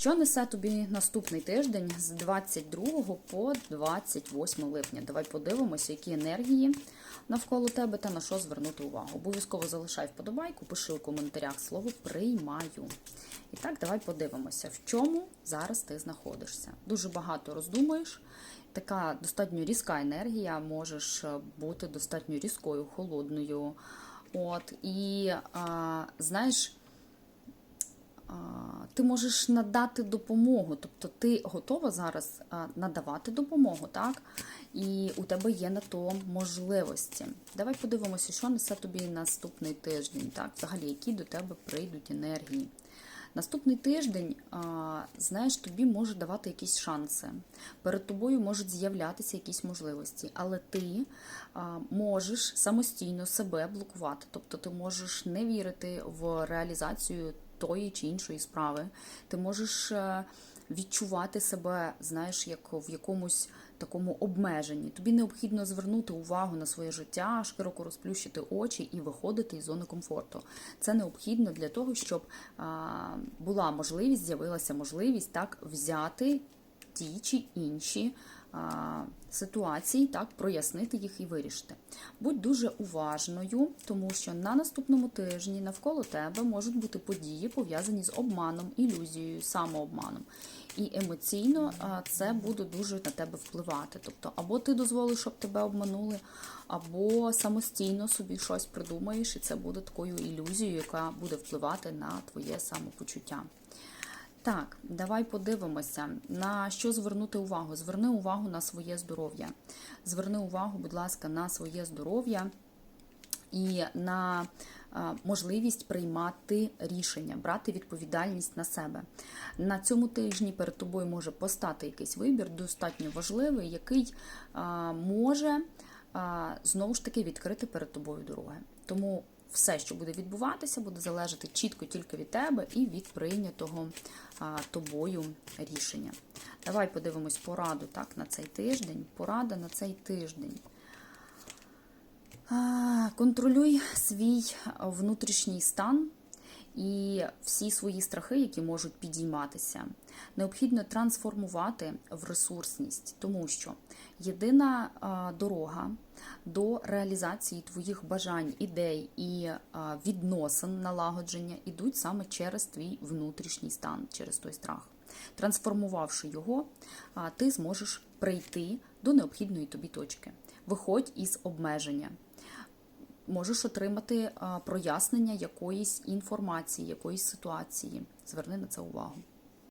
Що несе тобі наступний тиждень з 22 по 28 липня? Давай подивимося, які енергії навколо тебе та на що звернути увагу. Обов'язково залишай вподобайку, пиши у коментарях слово приймаю. І так, давай подивимося, в чому зараз ти знаходишся. Дуже багато роздумуєш. Така достатньо різка енергія, можеш е, бути достатньо різкою, холодною. От, і а, знаєш, ти можеш надати допомогу, тобто ти готова зараз надавати допомогу, так? І у тебе є на то можливості. Давай подивимося, що несе тобі наступний тиждень, так? Взагалі, які до тебе прийдуть енергії. Наступний тиждень, знаєш, тобі може давати якісь шанси. Перед тобою можуть з'являтися якісь можливості, але ти можеш самостійно себе блокувати. Тобто ти можеш не вірити в реалізацію тої чи іншої справи. Ти можеш е, відчувати себе, знаєш, як в якомусь такому обмеженні. Тобі необхідно звернути увагу на своє життя, широко розплющити очі і виходити із зони комфорту. Це необхідно для того, щоб була можливість, з'явилася можливість так взяти ті чи інші а, ситуації, так прояснити їх і вирішити. Будь дуже уважною, тому що на наступному тижні навколо тебе можуть бути події, пов'язані з обманом, ілюзією, самообманом. І емоційно це буде дуже на тебе впливати. Тобто, або ти дозволиш, щоб тебе обманули, або самостійно собі щось придумаєш, і це буде такою ілюзією, яка буде впливати на твоє самопочуття. Так, давай подивимося, на що звернути увагу. Зверни увагу на своє здоров'я. Зверни увагу, будь ласка, на своє здоров'я і на можливість приймати рішення, брати відповідальність на себе. На цьому тижні перед тобою може постати якийсь вибір, достатньо важливий, який може знову ж таки відкрити перед тобою дороги. Тому все, що буде відбуватися, буде залежати чітко тільки від тебе і від прийнятого а, тобою рішення. Давай подивимось пораду так, на цей тиждень. Порада на цей тиждень. А, контролюй свій внутрішній стан і всі свої страхи, які можуть підійматися. Необхідно трансформувати в ресурсність, тому що єдина дорога до реалізації твоїх бажань, ідей і відносин налагодження ідуть саме через твій внутрішній стан, через той страх. Трансформувавши його, ти зможеш прийти до необхідної тобі точки. Виходь із обмеження. Можеш отримати прояснення якоїсь інформації, якоїсь ситуації. Зверни на це увагу.